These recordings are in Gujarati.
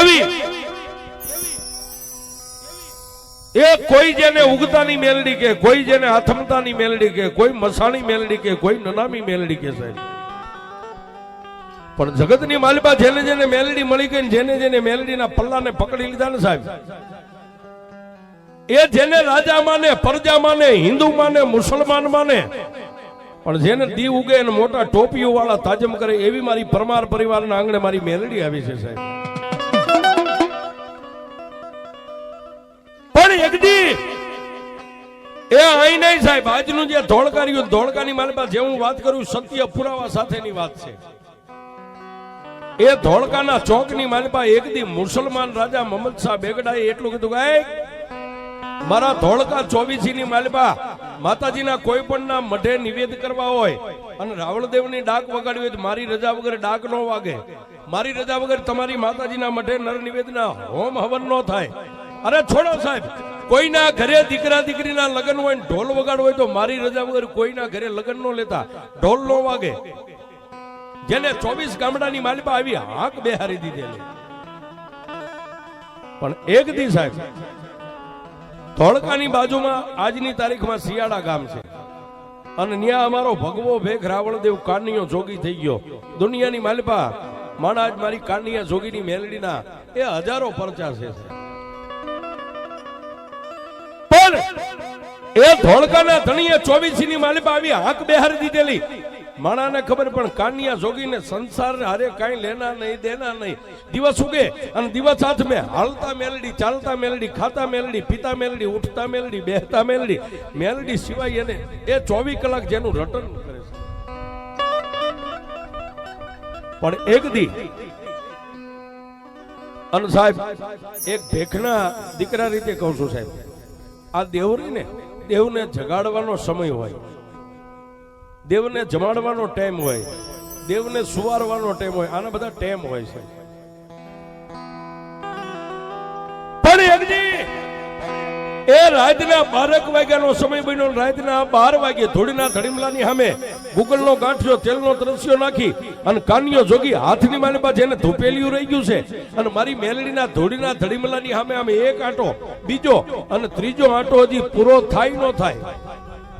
એવી. એ કોઈ જેને ઉગતાની મેલડી કે, કોઈ જેને આથમતાની મેલડી કે, કોઈ મસાણી મેલડી કે, કોઈ નનામી મેલડી કે સાહેબ. પણ જગતની માલિબા જેને જેને મેલડી મળી ગઈ જેને જેને મેલડીના પલ્લાને પકડી લીધા ને સાહેબ, એ જેને રાજા માને પરજા માને હિન્દુ માને મુસલમાન માને પણ જેને દી ઉગે મોટા ટોપીઓ વાળા તાજમ કરે એવી મારી પરમાર પરિવારના આંગણે મારી મેલડી આવી છે સાહેબ. એ અહીં નહીં સાહેબ, આજનું જે ધોળકાર્યું ધોળકાની મારી પાસે હું વાત કરું, સત્ય પુરાવા સાથેની વાત છે. એ ધોળકાના ચોકની માલિપા એક દી મુસલમાન રાજા મોહમ્મદ શાહ બેગડાએ એટલું કીધું કે મારા ધોળકા ચોવીસી ની માલિપા માતાજીના કોઈ પણ ના મઢે નિવેદ કરવા હોય અને રાવળદેવની ડાક વગાડવી હોય મારી રજા વગર ડાક નો વાગે. મારી રજા વગર તમારી માતાજીના મઢે નર નિવેદના હોમ હવન નો થાય. અરે છોડો સાહેબ કોઈના ઘરે દીકરા દીકરીના લગ્ન હોય ઢોલ વગાડ હોય તો મારી રજા વગર કોઈના ઘરે લગ્ન નો લેતા. ઢોલ નો વાગે. જેને ચોવીસ ગામડાની માલિપા આવી હાક બેહારી દીધેલી. પણ એક દી સાહેબ, ધોળકાની બાજુમાં આજની તારીખમાં શિયાળા ગામ છે. અને ત્યાં અમારો ભગવો ભેખ રાવણદેવ કાનિયો જોગી થઈ ગયો. દુનિયાની માલિપા, માણા આજ મારી કાનિયા જોગીની મેલડીના એ હજારો પરચા છે. એ ધોળકાના ધણીએ ચોવીસી ની માલિપા આવી હાક બેહારી દીધેલી. માણાને ખબર પણ કાનિયા જોગીને સંસાર હારે કાંઈ લેના નહીં, દેના નહીં. દિવસ ઉગે અને દિવસ હાથ મેં હાલતા મેલડી, ચાલતા મેલડી, ખાતા મેલડી, પીતા મેલડી, ઉઠતા મેલડી, બેહતા મેલડી. મેલડી સિવાય એને એ ચોવીસ કલાક જેનું રટન કરે. છે પણ એક દી અને સાહેબ, એક ભેખના દીકરા રીતે કહું છું સાહેબ, આ દેવરી ને દેવને જગાડવાનો સમય હોય. દેવને જમાડવાનો ટાઈમ હોય. દેવને સુવારવાનો ટાઈમ હોય. આના બધા ટાઈમ હોય છે. પણ એ રાતના બારક વાગ્યાનો સમય બન્યો રાતના બાર વાગે ધોળીના ધડીમલાની સામે ગુગલનો ગાંઠિયો, તેલનો ત્રસ્યો નાખી અને કાનિયો જોગી હાથની માને પાસે એને ધૂપેલિયું રહી ગયું છે અને મારી મેલડીના ધોળીના ધડીમલાની સામે આમે એક આંટો, બીજો અને ત્રીજો આંટો હજી પૂરો થાય ન થાય.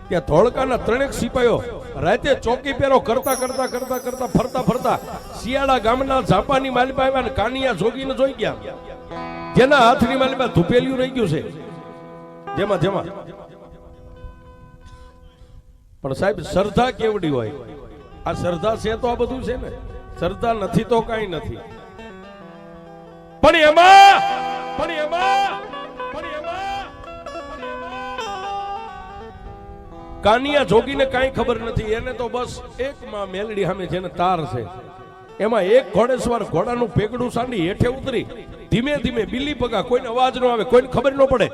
ત્યાં ધોળકાના ત્રણેક સિપાહીઓ રાતે ચોકી પેરો કરતા કરતા કરતા કરતા ફરતા ફરતા શિયાળા ગામના ઝાપાની માલિપા આવ્યા કાનિયા જોગીને જોઈ ગયા. જેના હાથની માલિપા ધૂપેલિયું રહી ગયું છે. જેમાં જેમાં. પણ સાહેબ, શ્રદ્ધા કેવડી હોય? આ શ્રદ્ધા છે તો આ બધું છે ને? શ્રદ્ધા નથી તો કઈ નથી. પણ એમાં પણ એમાં પણ એમાં કાનિયા જોગીને કાંઈ ખબર નથી. એને તો બસ એક માં મેલડી સામે જેને તાર છે. એમાં એક ઘોડેસવાર ઘોડાનું પેગડું સાંડી હેઠે ઉતરી. ધીમે ધીમે બિલ્લી પગા કોઈને અવાજ ન આવે, કોઈને ખબર ન પડે.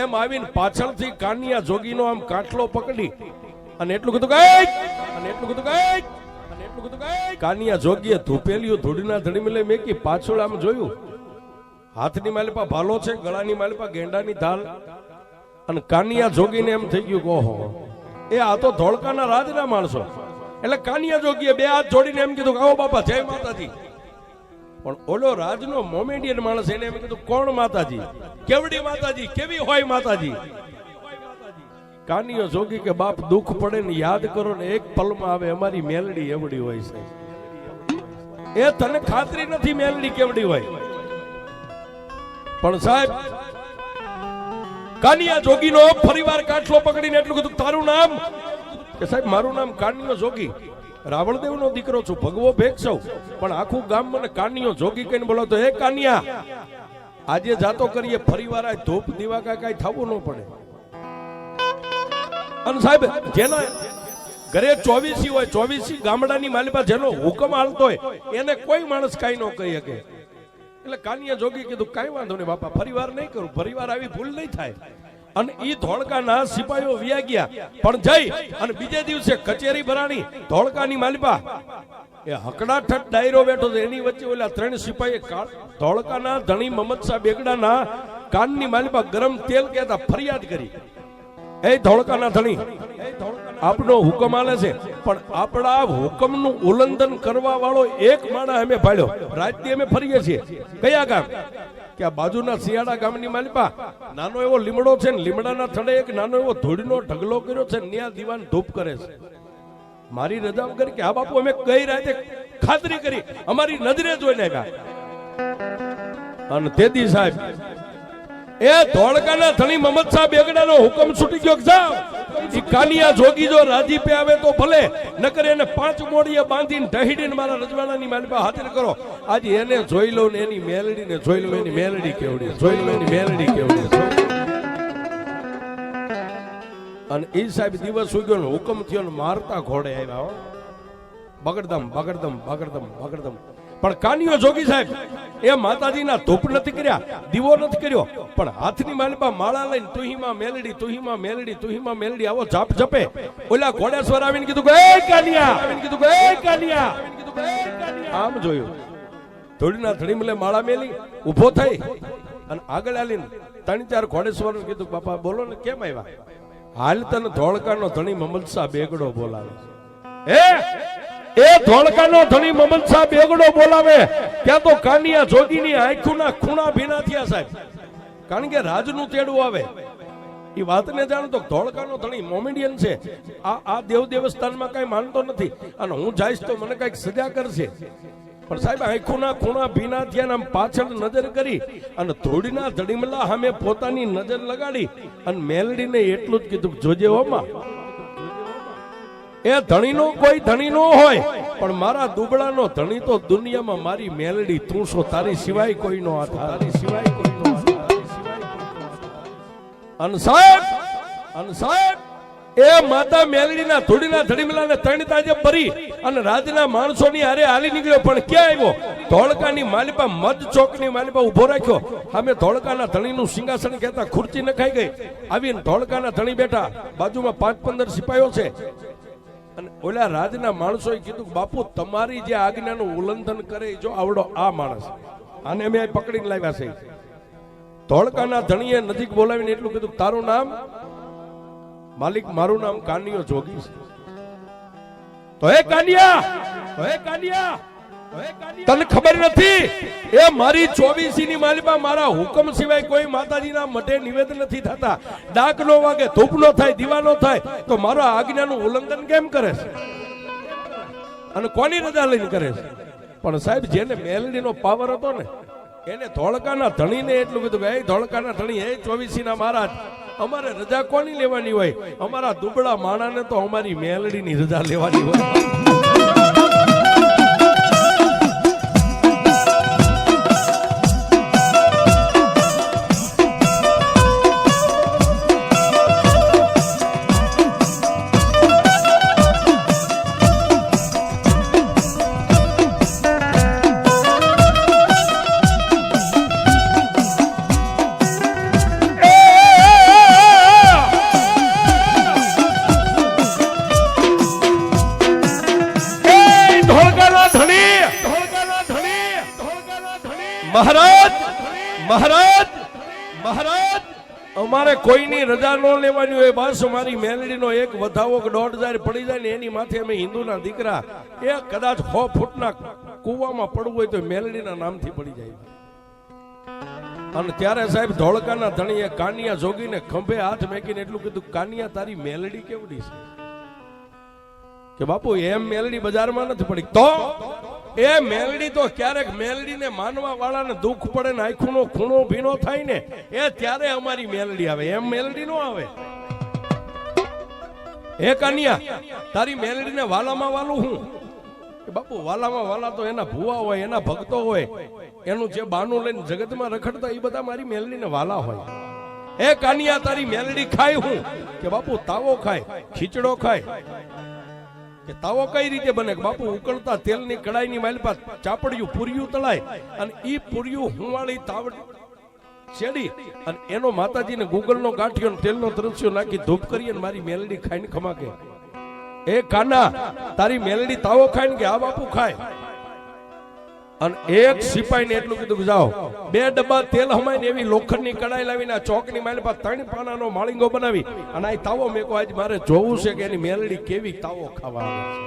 એમ આવીને પાછળથી કાનિયા જોગીનો આમ કાટલો પકડી અને એટલું કીધું "એય!" અને એટલું કીધું કે અને એટલું કીધું કે કાનિયા જોગીએ ધૂપેલિયું ધૂળીના ધડી લઈ મેકી પાછળ આમ જોયું. હાથની માલિપા ભાલો છે, ગળાની માલિપા ગેંડાની ધાલ. અને કાનિયા જોગીને એમ થઈ ગયું ઓહો, એ આ તો ધોળકાના રાજના માણસો એટલે કાનિયા જોગીએ બે હાથ જોડીને એમ કીધું કે, આવો બાપા, જય માતાજી. પણ ઓલો રાજનો મોમેડિયન માણસ એને એમ કીધું, કોણ માતાજી? કેવડી માતાજી? કેવી હોય માતાજી? કાનિયો જોગી કે, બાપ, દુઃખ પડે ને યાદ કરો ને એક પલમાં આવે, અમારી મેલડી એવડી હોય છે. એ તને ખાતરી નથી મેલડી કેવડી હોય. પણ સાહેબ, કાનિયા જોગીનો ફરીવાર કાટલો પકડીને એટલું કીધું, તારું નામ? કે સાહેબ, મારું નામ કાનિયો જોગી. રાવણદેવનો દીકરો છું, ભગવો ભેગ સૌ પણ આખું ગામ મને કાનિયો જોગી કહીને તો, હે કાનિયા, આજે જાતો કરીએ ફરીવાર આ ધૂપ દીવા કાંઈ થવું ન પડે. અને સાહેબ, જેના ઘરે ચોવીસી હોય, ચોવીસી ગામડાની માલિપા જેનો હુકમ હાલતો હોય, એને કોઈ માણસ કાંઈ ન કહી શકે. એટલે કાનિયા જોગી કીધું, કાંઈ વાંધો નહીં બાપા, ફરીવાર નહીં કરું, ફરીવાર આવી ભૂલ નહીં થાય. અને ઈ ધોળકાના સિપાહીઓ વ્યા ગયા. પણ જઈ અને બીજે દિવસે કચેરી ભરાણી ધોળકાની માલિપા. એ હકડાઠટ ડાયરો બેઠો હતો એની વચ્ચે ઓલા ત્રણ સિપાઈ ધોળકાના ધણી મહમદ શાહ બેગડાના કાનની માલિપા ગરમ તેલ કહેતા ફરિયાદ કરી. એ ધોળકાના ધણી, આપનો હુકમ આલે છે. પણ આપણા હુકમનું ઉલ્લંઘન કરવા વાળો એક માણસ અમે પાડ્યો રાતથી અમે ફરીએ છીએ. કયા ગામ? કે આ બાજુના શિયાળા ગામની માલિપા, નાનો એવો લીમડો છે ને, લીમડાના થડે એક નાનો એવો ધૂળનો ઢગલો કર્યો છે ને દીવાન ધૂપ કરે છે. મારી રજા વગર કે આ બાપુ અમે કઈ રાતે ખાતરી કરી, અમારી નજરે જોઈને આવ્યા. અને તેદી સાહેબ, એ ધોળકાના ધણી મહમદ સાહેબ બેગડાનો હુકમ છૂટી ગયો કે ઈ કાનિયા જોગી જો રાજી પે આવે તો ભલે, નકર એને પાંચ મોડીએ બાંધીને ઢહીડીને મારા રજવાડાની માલિપા હાજર કરો. આજે એને જોઈ લઉં ને એની મેલડીને જોઈ લઉં એની મેલડી કેવડી જોઈ લઉં એની મેલડી કેવડી અને એ સાહેબ દિવસ ઉગ્યો ને હુકમ થયો ને મારતા ઘોડે આવ્યા બગડદમ બગડદમ બગડદમ બગડદમ. પણ કાનિયો જોગી સાહેબ, એ માતાજીના ધૂપ નથી કર્યા, દીવો નથી કર્યો, પણ હાથની માલમાં માળા લઈને તુહીમાં મેલડી તુહીમાં મેલડી તુહીમાં મેલડી, આવો જાપ જપે. ઓલા ઘોડેશ્વર આવીને કીધું કે, એ કાનિયા! કીધું કે, એ કાનિયા! આમ જોયું. થોડીના ધડીમલે માળા મેલી, ઊભો થઈ અને આગળ આલીને ત્રણ ચાર ઘોડેશ્વર કીધું, બાપા, બોલો ને, કેમ આવ્યા? હાલ તને ધોળકાનો ધણી મમલસા બેગડો બોલાવે છે. એ ધોળકાનો ધણી મમન સાહેબ એગડો બોલાવે. ત્યાં તો કાનિયા જોગીની આંખોના ખૂણા ભીના થયા સાહેબ. કારણ કે રાજનું તેડું આવે. એ વાતને જાણો તો ધોળકાનો ધણી મોમેડિયન છે. આ આ દેવ દેવસ્થાનમાં કઈ માનતો નથી. અને હું જઈશ તો મને કંઈક સજા કરશે. પણ સાહેબ, આંખોના ખૂણા ભીના થયા આમ પાછળ નજર કરી અને ધોળીના ધડીમલા સામે પોતાની નજર લગાડી અને મેલડીને એટલું જ કીધું જોજે હોમાં એ ધણીનો કોઈ ધણી નો હોય. પણ મારા દુબળાનો ધણી તો દુનિયામાં મારી મેલડી તું છો તારી સિવાય કોઈ નો તારી સિવાય કોઈ નો અને સાહેબ એ માતા મેલડીના ધૂળીના ધડીમલાને ત્રણ તાજે ભરી અને રાજના માણસોની હારે હાલી નીકળ્યો. પણ ક્યાં આવ્યો? ધોળકાની માલિપા મધ ચોકની માલિપા ઊભો રાખ્યો. અમે ધોળકાના ધણીનું સિંહાસન કહેતા ખુરચી નખાઈ ગઈ. આવીને ધોળકાના ધણી બેઠા. બાજુમાં પાંચ પંદર સિપાહીઓ છે. અને ઓલા રાજના માણસોએ કીધું બાપુ તમારી જે આજ્ઞાનું ઉલ્લંઘન કરે જો આવડો આ માણસ. આને અમે પકડીને લાવ્યા છે. ધોળકાના ધણીએ નજીક બોલાવીને એટલું કીધું તારું નામ? માલિક મારું નામ કાનિયો જોગી છે. તો હે કાનિયા! તો હે કાનિયા, તને ખબર નથી? એ મારી ચોવીસી ની માલિમાં મારા હુકમ સિવાય કોઈ માતાજીના મઢે નિવેદન નથી થતા. ડાક નો વાગે, ધૂપ નો થાય, દીવા નો થાય, તો મારા આજ્ઞાનું ઉલ્લંઘન કેમ કરે છે? અને કોની રજા લઈને કરે છે? પણ સાહેબ, જેને મેલડીનો પાવર હતો ને, એને ધોળકાના ધણીને એટલું કીધું કે, એ ધોળકાના ધણી હે ચોવીસી ના મહારાજ, અમારે રજા કોની લેવાની હોય? અમારા દુબળા માણાને તો અમારી મેલડીની રજા લેવાની હોય. મહારાજ મહારાજ મહારાજ. અમારે કોઈની રજા ન લેવાની હોય, બસ અમારી મેલડીનો એક વધાવો દોઢ હજાર પડી જાય ને એની માથે અમે હિન્દુના દીકરા. એ કદાચ સો ફૂટના કૂવામાં પડવું હોય તો મેલડીના નામથી પડી જાય. અને ત્યારે સાહેબ ધોળકાના ધણીએ કાનિયા જોગીને ખંભે હાથ મેકીને એટલું કીધું, કાનિયા, તારી મેલડી કેવડી છે? કે બાપુ, એમ મેલડી બજારમાં નથી પડી. તો એ મેલડી તો ક્યારેક મેલડીને માનવા વાળાને દુઃખ પડે ને આંખોનો ખૂણો ભીનો થાય ને, એ ત્યારે અમારી મેલડી આવે. એમ મેલડી નો આવે. હે કાનિયા, તારી મેલડીને વાલામાં વાલું હું? બાપુ, વાલામાં વાલા તો એના ભુવા હોય, એના ભક્તો હોય. એનું જે બાનું લઈને જગતમાં રખડતા એ બધા મારી મેલડીને વાલા હોય. એ કાનિયા, તારી મેલડી ખાય હું? કે બાપુ, તાવો ખાય, ખીચડો ખાય. કે તાવો કઈ રીતે બને? બાપુ ઉકળતા તેલની કડાઈની માલપા ચાપડિયું પૂર્યું તળાય અને ઈ પૂર્યું હુંવાળી તાવડ છેડી અને એનો માતાજીને ગૂગલનો ગાંઠિયો તેલનો દ્રશ્યો નાખી ધૂપ કરી અને મારી મેલડી ખાઈને ખમાકે. એ કાના, તારી મેલડી તાવો ખાઈને કે આ બાપુ ખાય? અને એક સિપાહીને એટલું કીધું કે જાઓ, બે ડબ્બા તેલ હમાઈને એવી લોખંડની કડાઈ લાવીને આ ચોકની મારી પાસે ત્રણ પાનાનો માળીંગો બનાવી અને આ તાવો મેકો, આજ મારે જોવું છે કે એની મેલડી કેવી તાવો ખાવા આવે છે.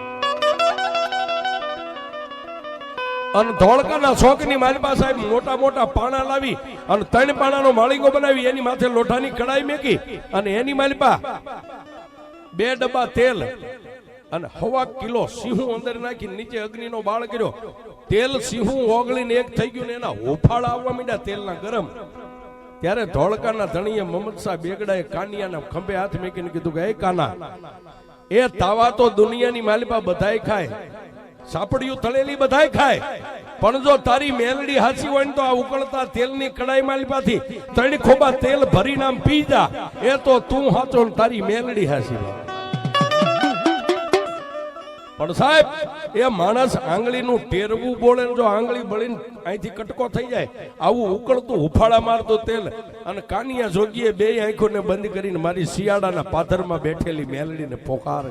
અને ધોળકાના શોખની મારી પાસે મોટા મોટા પાણા લાવી અને ત્રણ પાણાનો માળીંગો બનાવી, એની માથે લોઠાની કડાઈ મેકી અને એની મારી પાસે બે ડબ્બા તેલ અને હવા કિલો સિંહું અંદર નાખી નીચે અગ્નિનો બાળ કર્યો. તેલ સિંહું ઓગળીને એક થઈ ગયું ને એના હોફાળા આવવા માંડ્યા તેલના ગરમ. ત્યારે ધોળકાના ધણીએ મમદ શાહ બેગડાએ કાનિયાના ખંભે હાથ મેકીને કીધું કે, એ કાના, એ તાવા તો દુનિયાની માલિપા બધાય ખાય. સાપડિયું તળેલી બધાય ખાય. પણ જો તારી મેલડી હાસી હોય ને તો આ ઉકળતા તેલની કડાઈ માલિપાથી ત્રણ ખોબા તેલ ભરીને આમ પી જા. એ તો તું હાચો તારી મેલડી હાસી હોય. પણ સાહેબ, એ માણસ આંગળીનું ટેરવું બોલે જો આંગળી બળીને અહીંથી કટકો થઈ જાય, આવું ઉકળતું હુફાળા મારતું તેલ અને કાનિયા જોગીએ બે આંખોને બંધ કરીને મારી શિયાળાના પાથરમાં બેઠેલી મેલડીને પોકાર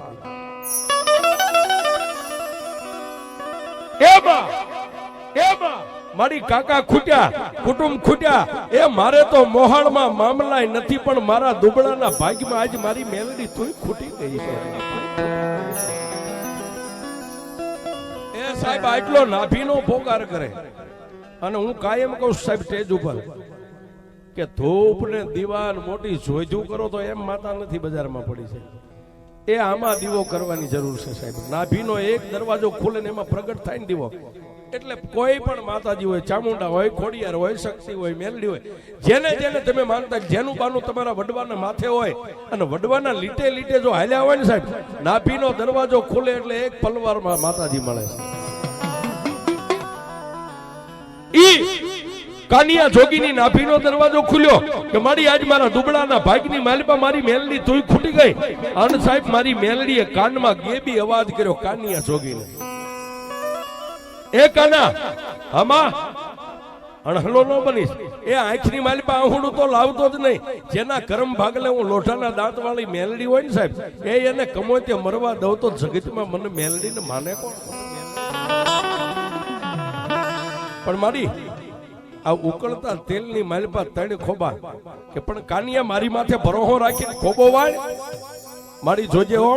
મારી કાકા ખૂટ્યા, કુટુંબ ખૂટ્યા, એ મારે તો મોહાણમાં મામલાય નથી પણ મારા દુબળાના ભાગમાં આજ મારી મેલડી તુંય ખૂટી ગઈ છે. સાહેબ આટલો નાભીનો ભોગાર કરે. અને હું કાયમ કહું સાહેબ, સ્ટેજ ઉપર. કે ધૂપ ને દીવાન મોટી જોઈજું કરો તો એમ માતા નથી બજારમાં પડી છે એ આમાં દીવો કરવાની જરૂર છે, સાહેબ. નાભીનો એક દરવાજો ખુલે ને એમાં પ્રગટ થાય ને દીવો. એટલે કોઈ પણ માતાજી હોય, ચામુંડા હોય, ખોડિયાર હોય, શક્તિ હોય, મેલડી હોય, જેને જેને તમે માનતા જેનું બાનું તમારા વડવાના માથે હોય, અને વડવાના લીટે લીટે જો હાલ્યા હોય ને, સાહેબ, નાભીનો દરવાજો ખુલે એટલે એક પલવારમાં માતાજી મળે. છે કાનિયા જોગીની નાભીનો દરવાજો ખુલ્યો કે મારી આજ મારા દુબળાના ભાગની માલિપા મારી મેલડી તુંય ખૂટી ગઈ. અન સાહેબ મારી મેલડીએ કાનમાં ગેબી અવાજ કર્યો, કાનિયા જોગીને. એ કાના, હમા? અણહલો ન બનીશ. એ આંખની માલિપા આહુડું તો લાવતો જ નહીં. જેના કરમ ભાગલે હું લોઠાના દાંત વાળી મેલડી હોય ને સાહેબ, એ એને કમો તે મરવા દઉં તો જગતમાં મને મેલડીને માને કોણ? પણ મારી આ ઉકળતા તેલની માલિપા ત્રણ ખોબા કે પણ કાનિયા મારી માથે ભરોહો રાખીને ખોબો વાળ. મારી જોજે હો.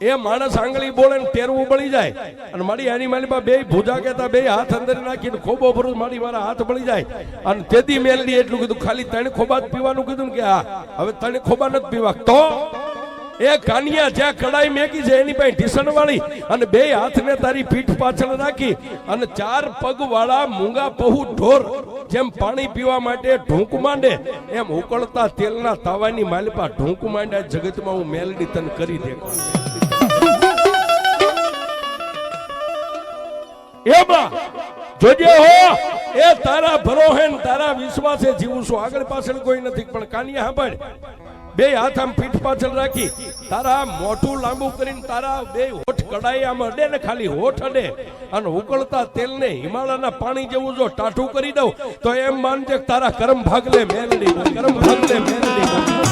એ માણસ આંગળી બોલે તેરવું બળી જાય. અને મારી આની માલિપા બે ભૂજા કહેતા બે હાથ અંદર નાખીને ખોબો ભરું મારી મારા હાથ બળી જાય. અને તેથી મેલડી એટલું કીધું, ખાલી ત્રણ ખોબા જ પીવાનું કીધું કે હા, હવે ત્રણ ખોબા નથી પીવા. તો એ કાનિયા જ્યાં કડાઈ મેકી છે, એની પાસે ઢીસણ વાળી અને બે હાથને તારી પીઠ પાછળ રાખી અને ચાર પગ વાળા મૂંગા પહુ ઢોર જેમ પાણી પીવા માટે ઢૂંક માંડે, એમ ઉકળતા તેલના તાવાની માલપા ઢૂંક માંડ્યા જગતમાં હું મેલડી તન કરી દે એમાં જોજે હો, એ તારા ભરોહેન તારા વિશ્વાસે જીવું છું. આગળ પાછળ કોઈ નથી, પણ કાનિયા સાંભળ બે હાથ આમ પીઠ પાછળ રાખી તારા મોઢું લાંબુ કરીને તારા બે હોઠ કડાઈ આમ અડે ને ખાલી હોઠ અડે. અને ઉકળતા તેલને હિમાલયના પાણી જેવું જો ટાઢું કરી દઉં, તો એમ માનજે તારા કરમ ભાગલે મેલડી કરમ ભાગલે મેલડી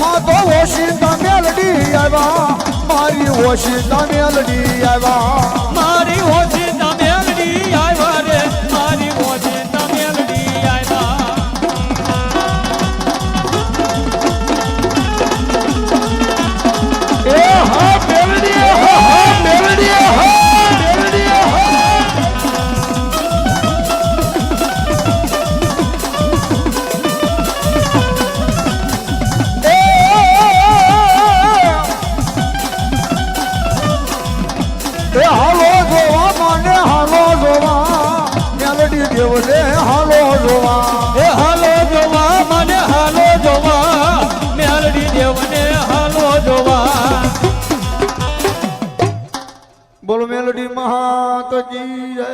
માતો ઓશિંતા મેલડી આવ્યા. મારી ઓશિંતા મેલડી આવ્યા. મહાત કી જય